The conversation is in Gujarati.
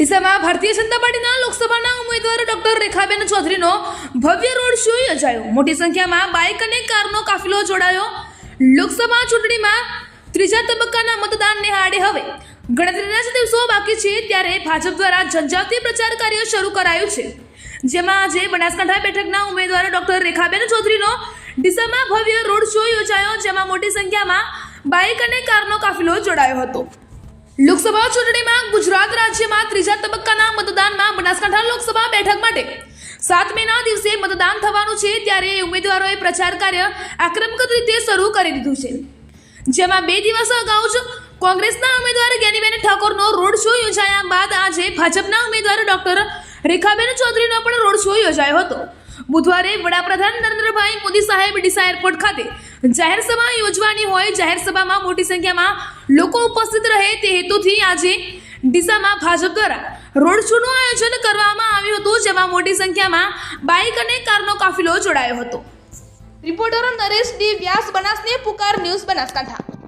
ડીસામાં ભારતીય જનતા પાર્ટીના લોકસભાના ઉમેદવાર ડોક્ટર રેખાબેન ચૌધરીનો ભવ્ય રોડ શો યોજાયો. મોટી સંખ્યામાં બાઇક અને કારનો કાફિલો જોડાયો. લોકસભા ચૂંટણીમાં ત્રીજા તબક્કાના મતદાનને આડે હવે. ગણતરીના જ દિવસો બાકી છે ત્યારે ભાજપ દ્વારા જનજાતીય પ્રચાર કાર્ય શરૂ કરાયું છે. જેમાં આજે બનાસકાંઠા બેઠકના ઉમેદવાર ડોક્ટર રેખાબેન ચૌધરીનો ડીસામાં ભવ્ય રોડ શો યોજાયો, જેમાં મોટી સંખ્યામાં બાઇક અને કારનો કાફિલો જોડાયો હતો. લોકસભા ચૂંટણીમાં ગુજરાત બનાસકાંઠા લોકસભા બેઠક માટે સાત મેના દિવસે મતદાન થવાનું છે ત્યારે ઉમેદવારોએ પ્રચાર કાર્ય આક્રમક રીતે શરૂ કરી દીધું છે. જેમાં બે દિવસ અગાઉ જ કોંગ્રેસના ઉમેદવાર જ્ઞાનીબેન ઠાકોરનો રોડ શો યોજાયા બાદ આજે ભાજપના ઉમેદવાર ડોક્ટર રેખાબેન ચૌધરીનો પણ રોડ શો યોજાયો હતો. બુધવારે વડાપ્રધાન નરેન્દ્રભાઈ મોદી સાહેબ ડીસા એરપોર્ટ ખાતે જાહેર સભા યોજવાની હોય, જાહેર સભામાં મોટી સંખ્યામાં લોકો ઉપસ્થિત રહે તે હેતુથી આજે ડીસામાં ભાજપ દ્વારા રોડ શોનું આયોજન કરવામાં આવ્યું હતું, જેમાં મોટી સંખ્યામાં બાઇક અને કારનો કાફિલો જોડાયો હતો. રિપોર્ટર નરેશ ડી વ્યાસ બનાસને પુકાર ન્યૂઝ બનાસકાંઠા.